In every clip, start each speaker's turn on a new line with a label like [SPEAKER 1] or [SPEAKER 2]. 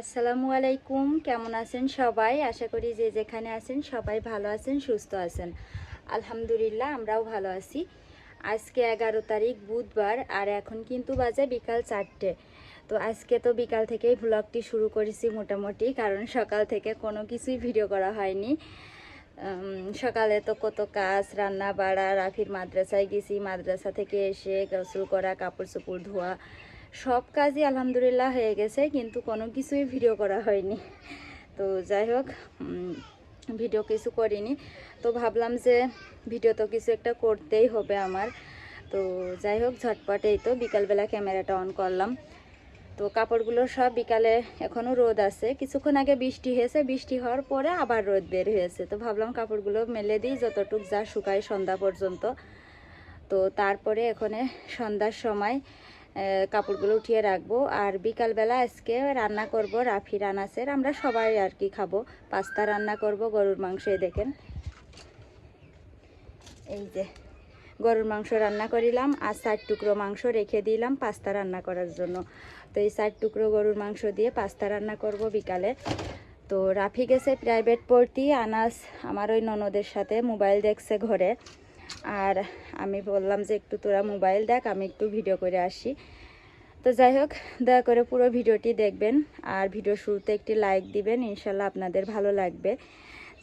[SPEAKER 1] আসসালামু আলাইকুম, কেমন আছেন সবাই? আশা করি যে যেখানে আছেন সবাই ভালো আছেন, সুস্থ আছেন। আলহামদুলিল্লাহ, আমরাও ভালো আছি। আজকে এগারো তারিখ, বুধবার, আর এখন কিন্তু বাজে বিকাল চারটে। তো আজকে তো বিকাল থেকেই ভ্লগটি শুরু করেছি মোটামুটি, কারণ সকাল থেকে কোনো কিছুই ভিডিও করা হয়নি। সকালে তো কত কাজ রান্না বাড়া রাফির মাদ্রাসায় গেছি, মাদ্রাসা থেকে এসে গোসল করা কাপড় চোপড় ধোয়া সব কাজই আলহামদুলিল্লাহ হয়ে গেছে, কিন্তু কোনো কিছুই ভিডিও করা হয়নি। তো যাই হোক ভিডিও কিছু করিনি। তো ভাবলাম যে ভিডিও তো কিছু একটা করতেই হবে আমার। তো যাই হোক, ঝটপট এই তো বিকালবেলা ক্যামেরাটা অন করলাম। তো কাপড়গুলো সব বিকালে এখনও রোদ আছে। কিছুক্ষণ আগে বৃষ্টি হয়েছে, বৃষ্টি হওয়ার পরে আবার রোদ বের হয়েছে। তো ভাবলাম কাপড়গুলো মেলে দিই, যতটুক যা শুকায় সন্ধ্যা পর্যন্ত। তো তারপরে এখানে সন্ধ্যার সময় কাপড়গুলো উঠিয়ে রাখব। আর বিকালবেলা আজকে রান্না করব রাফি রানাসের। আমরা সবাই আর কি খাব। পাস্তা রান্না করব, গরুর মাংস দেখেন। এই যে, গরুর মাংস রান্না করিলাম। আর চার টুকরো মাংস রেখে দিলাম পাস্তা রান্না করার জন্য। তো এই চার টুকরো গরুর মাংস দিয়ে পাস্তা রান্না করব বিকালে। তো রাফি গেছে প্রাইভেট পড়তি। আনাস আমার ওই ননদের সাথে মোবাইল দেখছে ঘরে। আর আমি বললাম যে একটু তোরা মোবাইল দেখ, আমি একটু ভিডিও করে আসি। তো যাই হোক, দয়া করে পুরো ভিডিওটি দেখবেন আর ভিডিও শুরুতে একটি লাইক দিবেন, ইনশাল্লাহ আপনাদের ভালো লাগবে।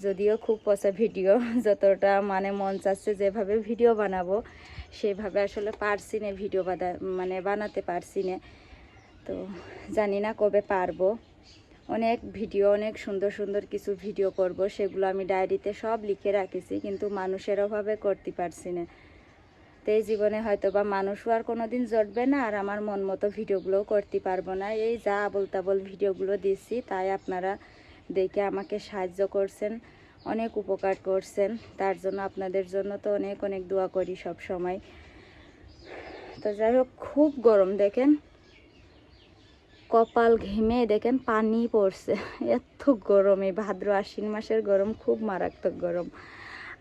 [SPEAKER 1] যদিও খুব পচা ভিডিও যতটা মানে মন চাচ্ছে যেভাবে ভিডিও বানাবো, সেভাবে আসলে পারছি না ভিডিও বানা মানে বানাতে পারছি না। তো জানি না কবে পারব। অনেক ভিডিও, অনেক সুন্দর সুন্দর কিছু ভিডিও করব। সেগুলো আমি ডায়েরিতে সব লিখে রাখেছি, কিন্তু মানুষের অভাবে করতে পারছি না। তো এই জীবনে হয়তো বা মানুষও আর কোনো দিন জটবে না, আর আমার মন মতো ভিডিওগুলোও করতে পারব না। এই যা আবল তাবল ভিডিওগুলো দিচ্ছি তাই আপনারা দেখে আমাকে সাহায্য করছেন, অনেক উপকার করছেন। তার জন্য আপনাদের জন্য তো অনেক অনেক দোয়া করি সব সময় তো যাই হোক, খুব গরম দেখেন। কপাল ঘেমে দেখেন পানি পড়ছে। এত গরম, এই ভাদ্র আশ্বিন মাসের গরম খুব মারাত্মক গরম।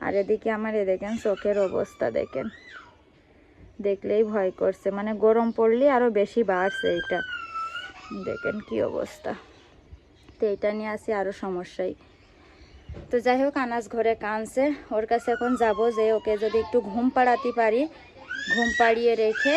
[SPEAKER 1] আর এদিকে আমার এ দেখেন চোখের অবস্থা দেখেন। দেখলেই ভয় করছে। মানে গরম পড়লে আরও বেশি বাড়ছে এটা দেখেন কি অবস্থা। তো এটা নিয়ে আসি আরও সমস্যাই। তো যাই হোক, আনাজ ঘরে কানছে। ওর কাছে এখন যাব যে ওকে যদি একটু ঘুম পাড়াতে পারি, ঘুম পাড়িয়ে রেখে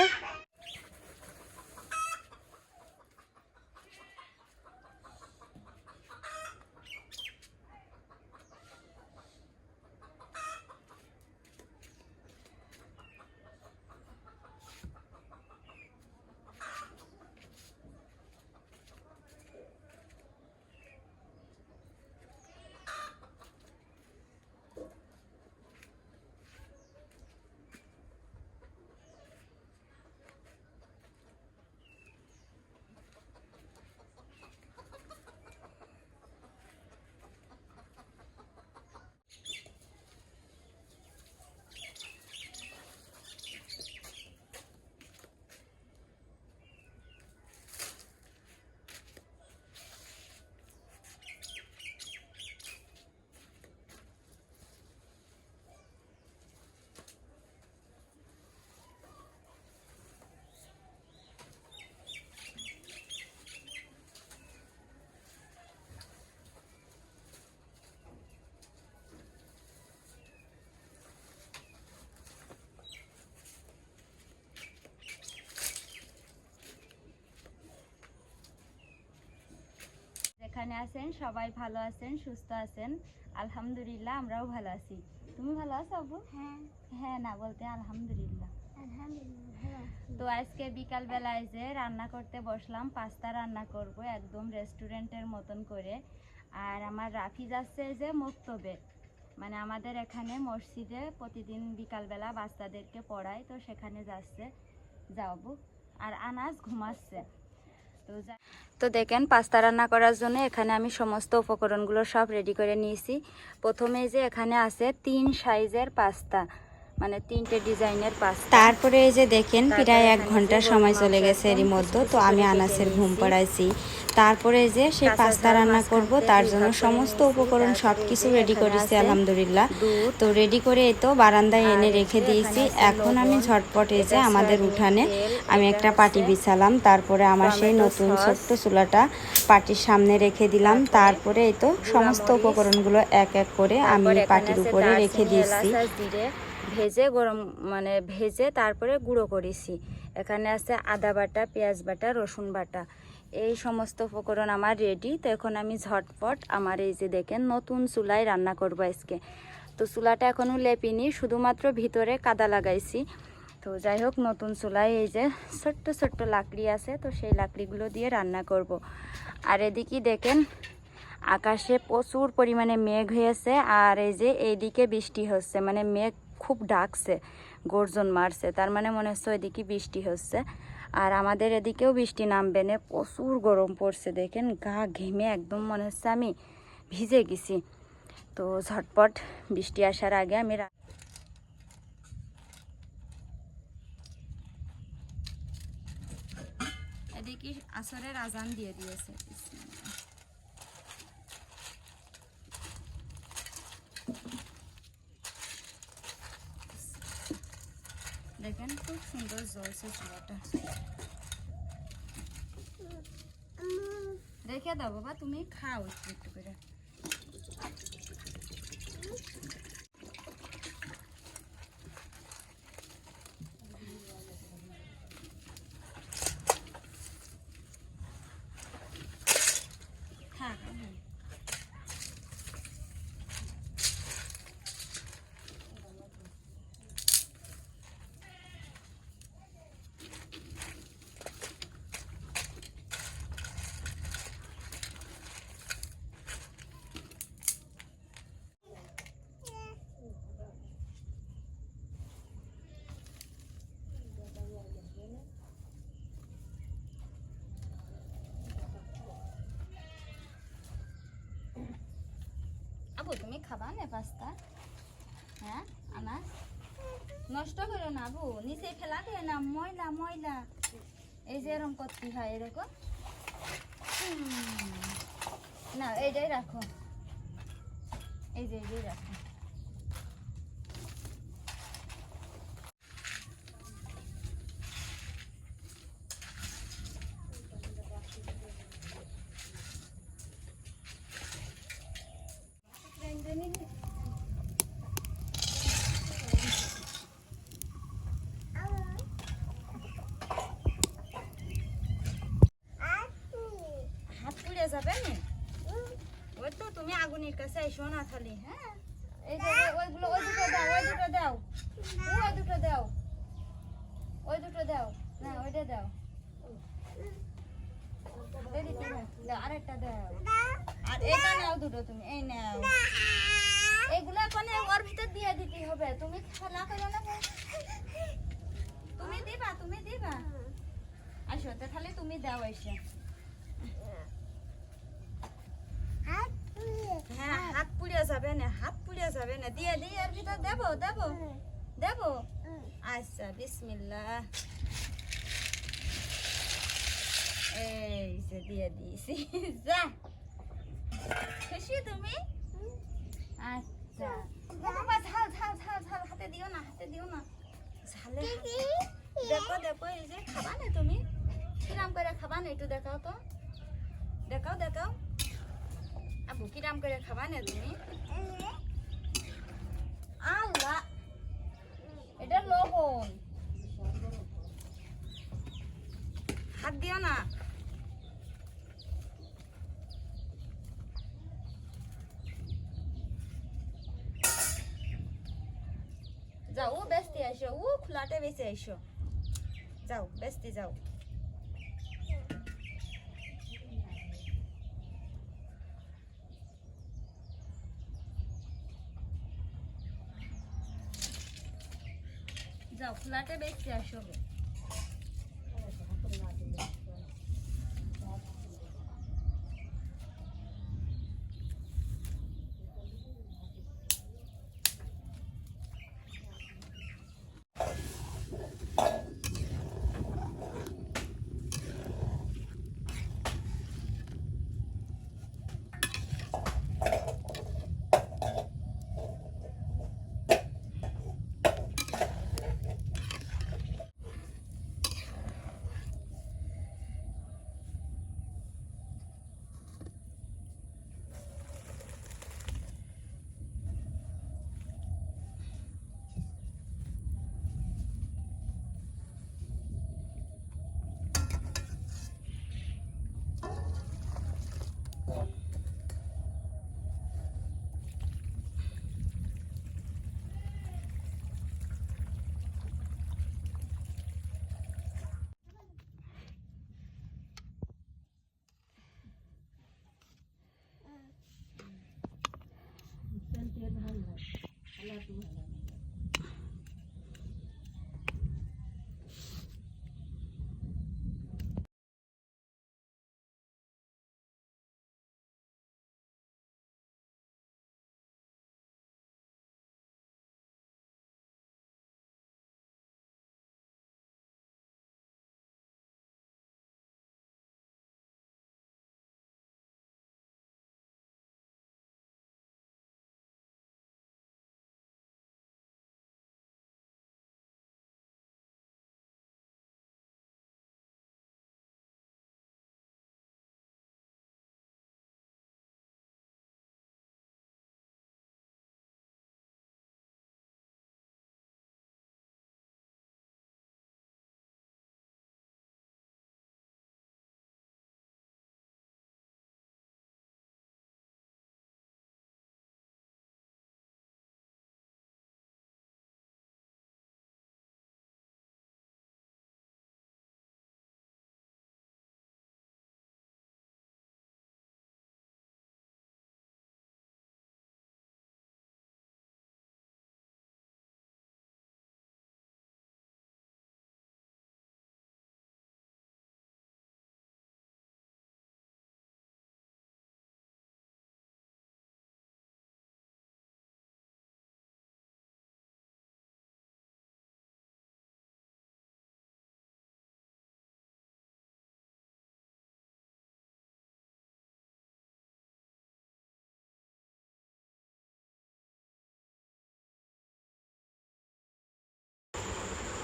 [SPEAKER 1] যেখানে আছেন? সবাই ভালো আছেন? সুস্থ আছেন? আলহামদুলিল্লাহ আমরাও ভালো আছি। তুমি ভালো আছো আবু
[SPEAKER 2] হ্যাঁ।
[SPEAKER 1] হ্যাঁ না বলতে আলহামদুলিল্লাহ। তো আজকে বিকাল বেলায় যে রান্না করতে বসলাম পাস্তা রান্না করব একদম রেস্টুরেন্টের মতন করে। আর আমার রাফি যাচ্ছে যে মক্তবে। মানে আমাদের এখানে মসজিদে প্রতিদিন বিকালবেলা বাচ্চাদেরকে পড়ায় তো সেখানে যাচ্ছে। যাব আর আনাজ ঘুমাচ্ছে। তো দেখেন, পাস্তা রান্না করার জন্য এখানে আমি সমস্ত উপকরণগুলো সব রেডি করে নিয়েছি। প্রথমে যে এখানে আছে তিন সাইজের পাস্তা। মানে তিনটে ডিজাইনের পাস্তা।
[SPEAKER 3] তারপরে এই যে দেখেন প্রায় এক
[SPEAKER 1] ঘণ্টা
[SPEAKER 3] সময় চলে গেছে এরই মধ্যে তো আমি আনাসের ঘুম। পড়াইছি। তারপরে যে সে পাস্তা রান্না করব তার জন্য সমস্ত উপকরণ সব কিছু রেডি করেছি আলহামদুলিল্লাহ। তো রেডি করে তো বারান্দায় এনে রেখে দিয়েছি।
[SPEAKER 1] এখন
[SPEAKER 3] আমি ঝটপট
[SPEAKER 1] এটা
[SPEAKER 3] আমাদের উঠানে আমি একটা পাটি বিছালাম তারপরে আমার সেই নতুন ছোট্ট চুলাটা পাটির সামনে রেখে দিলাম।
[SPEAKER 1] তারপরে
[SPEAKER 3] এই তো সমস্ত উপকরণগুলো এক এক করে আমি পাটির উপরে রেখে দিয়েছি।
[SPEAKER 1] ভেজে গরম মানে ভেজে তারপরে গুঁড়ো করেছি। এখানে আছে আদা বাটা, পেঁয়াজ বাটা, রসুন বাটা। এই সমস্ত উপকরণ আমার রেডি তো এখন আমি ঝটপট আমার এই যে দেখেন নতুন চুলায় রান্না করব আজকে। তো চুলাটা এখনও লেপিনি, শুধুমাত্র ভিতরে কাদা লাগাইছি। তো যাই হোক, নতুন চুলায় এই যে ছোট্ট ছোট্ট লাকড়ি আছে, তো সেই লাকড়িগুলো দিয়ে রান্না করব। আর এদিকে দেখেন, আকাশে প্রচুর পরিমাণে মেঘ হয়েছে, আর এই যে এইদিকে বৃষ্টি হচ্ছে মানে মেঘ খুব ডাকছে, গর্জন মারছে। তার মানে মনে হচ্ছে ওইদিকে বৃষ্টি হচ্ছে। আর আমাদের এদিকেও বৃষ্টি নামবে না, প্রচুর গরম পড়ছে, দেখেন গা ঘেমে একদম মনে হচ্ছে আমি ভিজে গেছি। তো ঝটপট বৃষ্টি আসার আগে আমি এদিকে আসরের আজান দিয়ে দিয়েছে। দেখেন খুব সুন্দর জ্বলছে চুলাটা। রেখে দাও বাবা তুমি খাও একটু একটু করে থাক, হুম। আবু তুমি খাবা না পাস্তা? হ্যাঁ আনাজ নষ্ট করো না আবু নিচে ফেলা দে না, ময়লা ময়লা। এই যে এরকম করতে হয়, এরকম। না, এইটাই রাখো। এই যে, এইটাই রাখো হাত পুড়ে যাবে না ওই তো তুমি আগুনের কাছে এসো না খালি হ্যাঁ? এই যে ওই- ওইগুলো, ওই দুটো দাও, ওই দুটো দাও। ওই দুটো দাও। ওই দুটো দাও। না, ওইটা দাও। আরেকটা দাও। আর এটা নাও দুটো তুমি, এই নাও। এগুলো এখন ওর ভিতর দিয়ে দিতে হবে। তুমি খেলা করো তুমি দিবা তুমি দিবা। আসো, তো খালি তুমি দাও এসে। হ্যাঁ হাত পুড়িয়ে যাবে না হাত পুড়িয়ে যাবে না। দিয়ে দিয়ে এর ভিতর দেবো দেবো দেবো। আচ্ছা বিসমিল্লাহ। এই যে দিয়ে দিয়েছি। যা। খুশি তুমি? আচ্ছা। বাবা ঝাল ঝাল ঝাল ঝাল। হাতে দিও না হাতে দিও না। ঝালে দেখো দেখো এই যে খাবা না তুমি? কিরাম করে খাবা না একটু দেখাও তো। দেখাও দেখাও। খাবা তুমি? হাত দিও না। যাও বেসতে আসো ও খোলাটে বেঁচে আসো যাও বেসতে যাও। যাও ফ্ল্যাটে বেচতে আসো গে।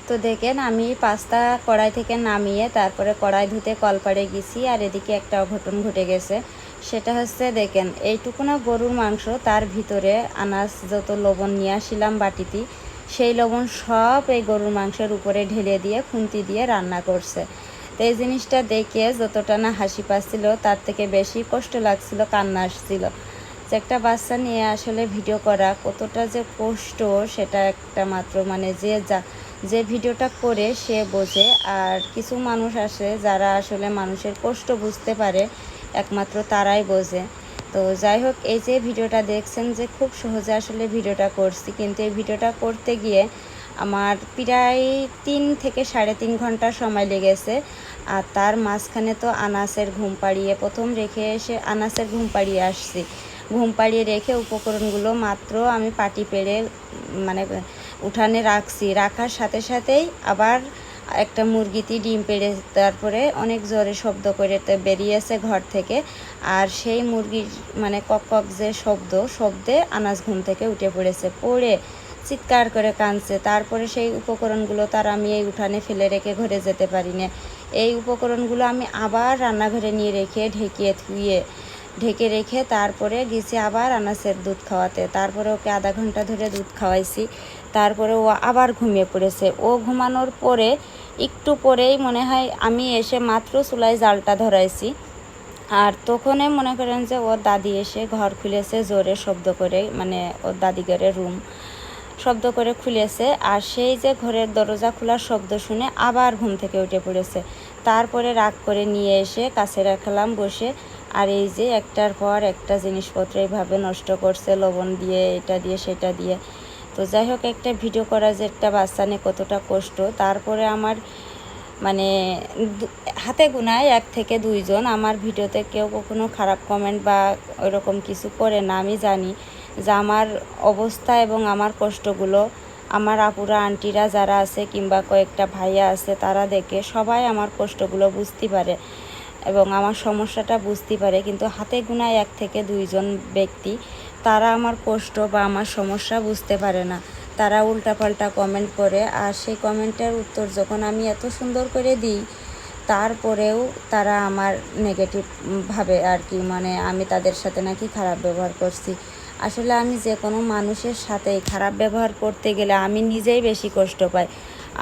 [SPEAKER 1] তো দেখেন, আমি পাস্তা কড়াই থেকে নামিয়ে তারপরে কড়াই ধুতে কলপাড়ে গেছি আর এদিকে একটা অঘটন ঘটে গেছে। সেটা হচ্ছে দেখেন এইটুকুনা গরুর মাংস, তার ভিতরে আনাজ যত লবণ নিয়ে আসিলাম বাটিতে, সেই লবণ সব এই গরুর মাংসের উপরে ঢেলে দিয়ে, খুন্তি দিয়ে রান্না করছে। তো এই জিনিসটা দেখে যতটা না হাসি পাচ্ছিল, তার থেকে বেশি কষ্ট লাগছিল, কান্না আসছিল। যে একটা বাচ্চা নিয়ে আসলে ভিডিও করা কতটা যে কষ্ট, সেটা একটা মাত্র মানে যে যা যে ভিডিওটা করে সে বোঝে। আর কিছু মানুষ আসে যারা আসলে মানুষের কষ্ট বুঝতে পারে, একমাত্র তারাই বোঝে। তো যাই হোক, এই যে ভিডিওটা দেখছেন যে খুব সহজে আসলে ভিডিওটা করছি। কিন্তু এই ভিডিওটা করতে গিয়ে আমার প্রায় তিন থেকে সাড়ে তিন ঘণ্টা সময় লেগেছে। আর তার মাঝখানে তো আনাসের ঘুম পাড়িয়ে, প্রথম রেখে এসে আনাসের ঘুম পাড়িয়ে আসছি। ঘুম পাড়িয়ে রেখে উপকরণগুলো মাত্র আমি পাটি পেড়ে মানে উঠানে রাখছি। রাখার সাথে সাথেই আবার একটা মুরগিতে ডিম পেড়ে তারপরে অনেক জোরে শব্দ করে বেরিয়েছে ঘর থেকে। আর সেই মুরগির মানে কক কক যে শব্দ, শব্দে আনাজ ঘুম থেকে উঠে পড়েছে। পড়ে চিৎকার করে কাঁদছে। তারপরে সেই উপকরণগুলো তার আমি এই উঠানে ফেলে রেখে ঘরে যেতে পারি না। এই উপকরণগুলো আমি আবার রান্নাঘরে নিয়ে রেখে ঢেকিয়ে ধুয়ে, ঢেকে রেখে তারপরে গেছি আবার আনাসের দুধ খাওয়াতে। তারপরে ওকে আধা ঘণ্টা ধরে দুধ খাওয়াইছি। তারপরে ও আবার ঘুমিয়ে পড়েছে। ও ঘুমানোর পরে একটু পরেই মনে হয় আমি এসে মাত্র চুলায় জালটা ধরাইছি। আর তখনই মনে করেন যে ওর দাদি এসে ঘর খুলেছে, জোরে শব্দ করে মানে ওর দাদিঘরের রুম শব্দ করে খুলেছে। আর সেই যে ঘরের দরজা খোলার শব্দ শুনে আবার ঘুম থেকে উঠে পড়েছে। তারপরে রাগ করে নিয়ে এসে কাছে রাখলাম বসে। আর এই যে একটার পর একটা জিনিসপত্র এইভাবে নষ্ট করছে, লবণ দিয়ে, এটা দিয়ে, সেটা দিয়ে। তো যাই হোক, একটা ভিডিও করা যে একটা বাচ্চা নিয়ে কতটা কষ্ট। তারপরে আমার মানে হাতে গোনায় এক থেকে দুইজন। আমার ভিডিওতে কেউ কখনো খারাপ কমেন্ট বা ওইরকম কিছু করে না, আমি জানি যে আমার অবস্থা এবং আমার কষ্টগুলো আমার আপুরা, আন্টিরা যারা আছে কিংবা কয়েকটা ভাইয়া আছে, তারা দেখে সবাই আমার কষ্টগুলো বুঝতে পারে এবং আমার সমস্যাটা বুঝতে পারে। কিন্তু হাতে গোনায় এক থেকে দুইজন ব্যক্তি তারা আমার কষ্ট বা আমার সমস্যা বুঝতে পারে না। তারা উল্টাপাল্টা কমেন্ট করে আর সেই কমেন্টের উত্তর যখন আমি এত সুন্দর করে দিই, তারপরেও তারা আমার নেগেটিভ ভাবে আর কি মানে আমি তাদের সাথে নাকি খারাপ ব্যবহার করছি। আসলে আমি যে কোনো মানুষের সাথেই খারাপ ব্যবহার করতে গেলে আমি নিজেই বেশি কষ্ট পাই।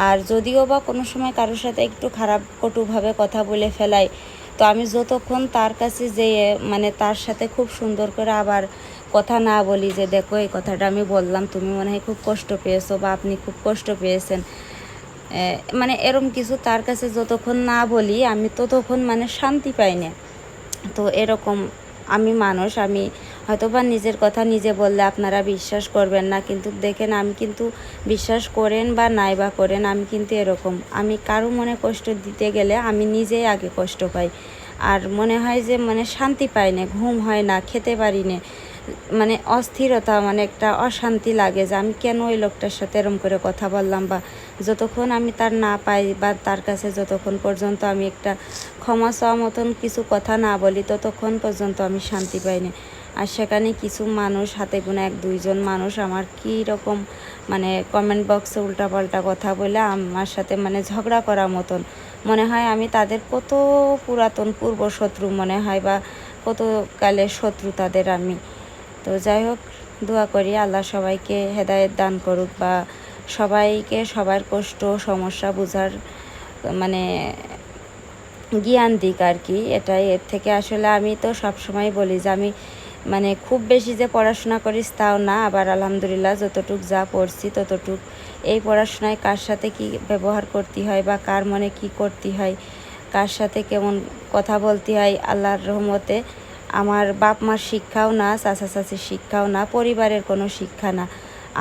[SPEAKER 1] আর যদিও বা কোনো সময় কারোর সাথে একটু খারাপ কটুভাবে কথা বলে ফেলাই, তো আমি যতক্ষণ তার কাছে যেয়ে মানে তার সাথে খুব সুন্দর করে আবার কথা না বলি যে, দেখো, এই কথাটা আমি বললাম, তুমি মনে হয় খুব কষ্ট পেয়েছ বা আপনি খুব কষ্ট পেয়েছেন। মানে এরম কিছু তার কাছে যতক্ষণ না বলি, আমি ততক্ষণ মানে শান্তি পাই না। তো এরকম আমি মানুষ, আমি
[SPEAKER 3] হয়তো বা নিজের কথা নিজে বললে আপনারা বিশ্বাস করবেন না, কিন্তু দেখেন আমি কিন্তু বিশ্বাস করেন বা নাই বা করেন, আমি কিন্তু এরকম। আমি কারও মনে কষ্ট দিতে গেলে আমি নিজেই আগে কষ্ট পাই। আর মনে হয় যে মানে শান্তি পাই না, ঘুম হয় না, খেতে পারি না। মানে অস্থিরতা মানে একটা অশান্তি লাগে যে আমি কেন ওই লোকটার সাথে এরম করে কথা বললাম বা যতক্ষণ আমি তার না পাই বা তার কাছে যতক্ষণ পর্যন্ত আমি একটা ক্ষমা চাওয়া মতন কিছু কথা না বলি, ততক্ষণ পর্যন্ত আমি শান্তি পাই না। আর সেখানে কিছু মানুষ, হাতে গোনা এক দুইজন মানুষ আমার কী রকম মানে কমেন্ট বক্সে উল্টাপাল্টা কথা বলে আমার সাথে মানে ঝগড়া করার মতন। মনে হয় আমি তাদের কত পুরাতন পূর্ব শত্রু মনে হয় বা কত কালের শত্রু তাদের আমি। তো যাই হোক, দোয়া করি আল্লাহ সবাইকে হেদায়েত দান করুক বা সবাইকে সবার কষ্ট, সমস্যা বোঝার মানে জ্ঞান দিক আর কি, এটাই। এর থেকে আসলে আমি তো সবসময় বলি যে আমি মানে খুব বেশি যে পড়াশোনা করিস তাও না, আবার আলহামদুলিল্লাহ যতটুক যা পড়ছি ততটুক। এই পড়াশোনায় কার সাথে কি ব্যবহার করতে হয় বা কার মনে কি করতে হয়, কার সাথে কেমন কথা বলতে হয়, আল্লাহর রহমতে আমার বাপ মার শিক্ষাও না, চাচা চাচির শিক্ষাও না, পরিবারের কোনো শিক্ষা না।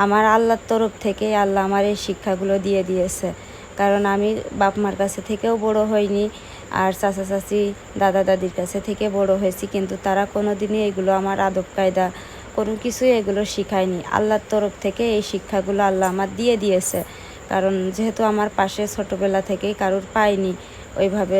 [SPEAKER 3] আমার আল্লাহর তরফ থেকে আল্লাহ আমার এই শিক্ষাগুলো দিয়ে দিয়েছে। কারণ আমি বাপ মার কাছে থেকেও বড় হইনি আর চাচা চাচি, দাদা দাদির কাছে থেকে বড় হয়েছি, কিন্তু তারা কোনো দিনই এগুলো আমার আদব কায়দা, কোনো কিছুই এগুলো শিখায়নি। আল্লাহর তরফ থেকে এই শিক্ষাগুলো আল্লাহ আমার দিয়ে দিয়েছে। কারণ যেহেতু আমার পাশে ছোটোবেলা থেকেই কারোর পাইনি ওইভাবে